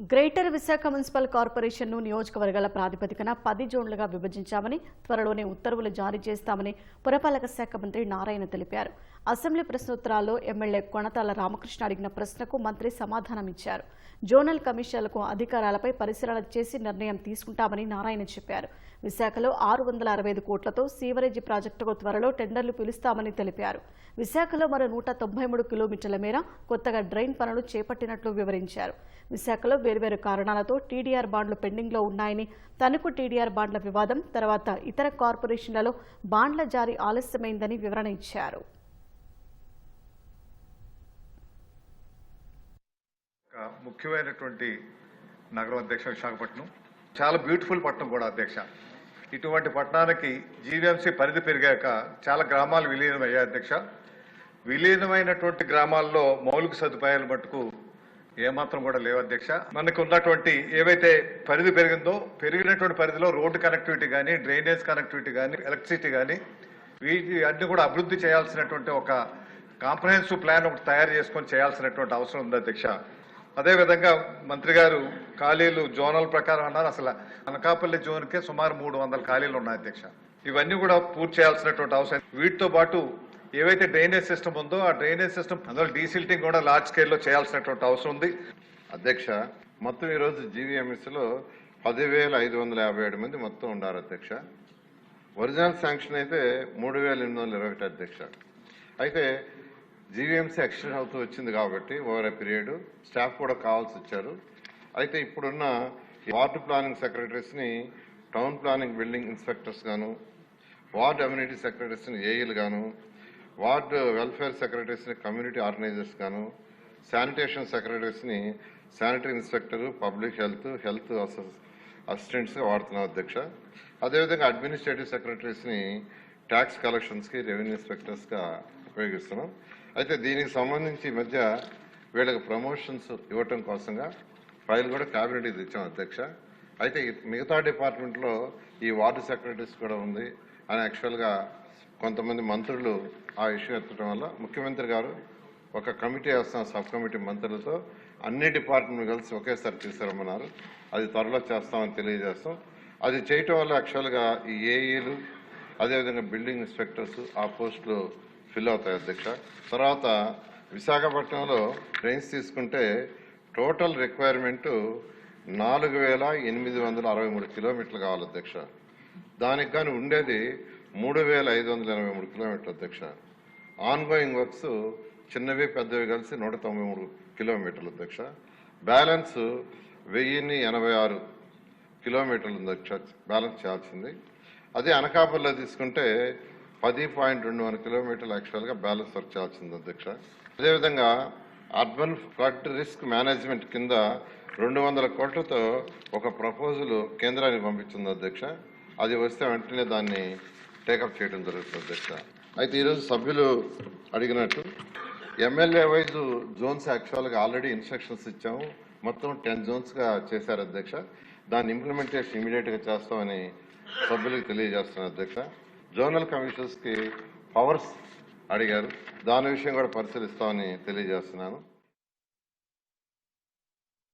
Greater Visakha municipal కార్పొరేషన్ను నియోజకవర్గాల ప్రాతిపదికన పది జోన్లుగా విభజించామని త్వరలోనే ఉత్తర్వులు జారీ చేస్తామని పురపాలక శాఖ మంత్రి నారాయణ తెలిపారు. అసెంబ్లీ ప్రశ్నోత్తరాల్లో ఎమ్మెల్యే కొణతాల రామకృష్ణ అడిగిన ప్రశ్నకు మంత్రి సమాధానమిచ్చారు జోనల్ కమిషన్లకు అధికారాలపై పరిశీలన చేసి నిర్ణయం తీసుకుంటామని నారాయణ చెప్పారు. విశాఖలో ఆరు వందల అరవై ఐదు కోట్లతో సీవరేజీ ప్రాజెక్టుకు త్వరలో టెండర్లు పిలుస్తామని తెలిపారు. విశాఖలో మరో నూట తొంభై మూడు కిలోమీటర్ల మేర కొత్తగా డ్రైన్ పనులు చేపట్టినట్లు వివరించారు. విశాఖలో వేర్వేరు కారణాలతో టీడీఆర్ బాండ్లు పెండింగ్లో ఉన్నాయని తనకు టీడీఆర్ బాండ్ల వివాదం తర్వాత ఇతర కార్పొరేషన్లలో బాండ్ల జారీ ఆలస్యమైందని వివరణ ఇచ్చారు. ముఖ్యమైనటువంటి నగరం అధ్యక్ష విశాఖపట్నం. చాలా బ్యూటిఫుల్ పట్టణం కూడా అధ్యక్ష. ఇటువంటి పట్టణానికి జీవీఎంసీ పరిధి పెరిగాక చాలా గ్రామాలు విలీనం అయ్యాయి అధ్యక్ష. విలీనమైనటువంటి గ్రామాల్లో మౌలిక సదుపాయాలు మటుకు ఏమాత్రం కూడా లేవు అధ్యక్ష. మనకు ఉన్నటువంటి ఏవైతే పరిధి పెరిగిందో పెరిగినటువంటి పరిధిలో రోడ్డు కనెక్టివిటీ కానీ డ్రైనేజ్ కనెక్టివిటీ కానీ ఎలక్ట్రిసిటీ కానీ వీటి అన్ని కూడా అభివృద్ధి చేయాల్సినటువంటి ఒక కాంప్రహెన్సివ్ ప్లాన్ ఒకటి తయారు చేసుకొని చేయాల్సినటువంటి అవసరం ఉంది అధ్యక్ష. అదేవిధంగా మంత్రి గారు ఖాళీలు జోనల్ ప్రకారం అన్నారు. అసలు అనకాపల్లి జోన్కే సుమారు మూడు వందల ఖాళీలు ఉన్నాయి అధ్యక్ష. ఇవన్నీ కూడా పూర్తి చేయాల్సినటువంటి అవసరం. వీటితో పాటు ఏవైతే డ్రైనేజ్ సిస్టమ్ ఉందో ఆ డ్రైనేజ్ సిస్టమ్ అందులో డీసిల్టింగ్ కూడా లార్జ్ స్కేల్లో చేయాల్సినటువంటి అవసరం ఉంది. అధ్యక్ష మొత్తం ఈరోజు జీవీఎంఎస్లో పదివేల ఐదు వందల యాభై ఏడు మంది మొత్తం ఉన్నారు అధ్యక్ష. ఒరిజినల్ శాంక్షన్ అయితే మూడు వేల ఎనిమిది వందల ఇరవై ఒకటి అధ్యక్ష. అయితే జీవీఎంసీ ఎక్స్టెండ్ అవుతూ వచ్చింది కాబట్టి ఓవర్ ఏ పీరియడ్ స్టాఫ్ కూడా కావాల్సి వచ్చారు. అయితే ఇప్పుడున్న వార్డు ప్లానింగ్ సెక్రటరీస్ని టౌన్ ప్లానింగ్ బిల్డింగ్ ఇన్స్పెక్టర్స్ గాను వార్డ్ అమ్యూనిటీ సెక్రటరీస్ని ఏఈలు గాను వార్డ్ వెల్ఫేర్ సెక్రటరీస్ని కమ్యూనిటీ ఆర్గనైజర్స్ గాను sanitation సెక్రటరీస్ని sanitary inspector public health health అసిస్టెంట్స్గా వాడుతున్నాం అధ్యక్ష. అదేవిధంగా అడ్మినిస్ట్రేటివ్ సెక్రటరీస్ని ట్యాక్స్ కలెక్షన్స్కి రెవెన్యూ ఇన్స్పెక్టర్స్గా ఉపయోగిస్తున్నాం. అయితే దీనికి సంబంధించి ఈ మధ్య వీళ్ళకి ప్రమోషన్స్ ఇవ్వటం కోసంగా ఫైల్ కూడా క్యాబినెట్కి తెచ్చాం అధ్యక్ష. అయితే మిగతా డిపార్ట్మెంట్లో ఈ వార్డు సెక్రటరీస్ కూడా ఉంది. అని యాక్చువల్గా కొంతమంది మంత్రులు ఆ ఇష్యూ ఎత్తడం వల్ల ముఖ్యమంత్రి గారు ఒక కమిటీ వేస్తాం సబ్ కమిటీ మంత్రులతో అన్ని డిపార్ట్మెంట్ కలిసి ఒకేసారి తీసుకురమ్మన్నారు. అది త్వరలో చేస్తామని తెలియజేస్తాం. అది చేయటం వల్ల యాక్చువల్గా ఈ ఏఈలు అదేవిధంగా బిల్డింగ్ ఇన్స్పెక్టర్స్ ఆ పోస్టులు ఫిల్ అవుతాయి అధ్యక్ష. తర్వాత విశాఖపట్నంలో ట్రైన్స్ తీసుకుంటే టోటల్ రిక్వైర్మెంటు నాలుగు వేల ఎనిమిది వందల అరవై మూడు కిలోమీటర్లు కావాలి అధ్యక్ష. దానికి కానీ ఉండేది మూడు వేల ఐదు వందల ఎనభై మూడు కిలోమీటర్లు అధ్యక్ష. ఆన్గోయింగ్ వర్క్స్ చిన్నవి పెద్దవి కలిసి నూట తొంభై మూడు కిలోమీటర్లు అధ్యక్ష. బ్యాలెన్స్ వెయ్యిన్ని ఎనభై ఆరు కిలోమీటర్లు అధ్యక్ష. బ్యాలెన్స్ చేయాల్సింది. అదే అనకాపల్లిలో తీసుకుంటే పది పాయింట్ రెండు వందల కిలోమీటర్లు యాక్చువల్గా బ్యాలెన్స్ వర్క్ చేయాల్సింది అధ్యక్ష. అదేవిధంగా అర్బన్ ఫ్లడ్ రిస్క్ మేనేజ్మెంట్ కింద రెండు వందల కోట్లతో ఒక ప్రపోజల్ కేంద్రానికి పంపించింది అధ్యక్ష. అది వస్తే వెంటనే దాన్ని టేకప్ చేయడం జరుగుతుంది అధ్యక్ష. అయితే ఈరోజు సభ్యులు అడిగినట్టు ఎమ్మెల్యే వైజ్ జోన్స్ యాక్చువల్గా ఆల్రెడీ ఇన్స్ట్రక్షన్స్ ఇచ్చాము. మొత్తం టెన్ జోన్స్గా చేశారు అధ్యక్ష. దాన్ని ఇంప్లిమెంటేషన్ ఇమీడియట్గా చేస్తామని సభ్యులకు తెలియజేస్తున్నాను అధ్యక్ష. జోనల్ కమిషనర్స్కి పవర్స్ అడిగారు. దాని విషయం కూడా పరిశీలిస్తామని తెలియజేస్తున్నాను.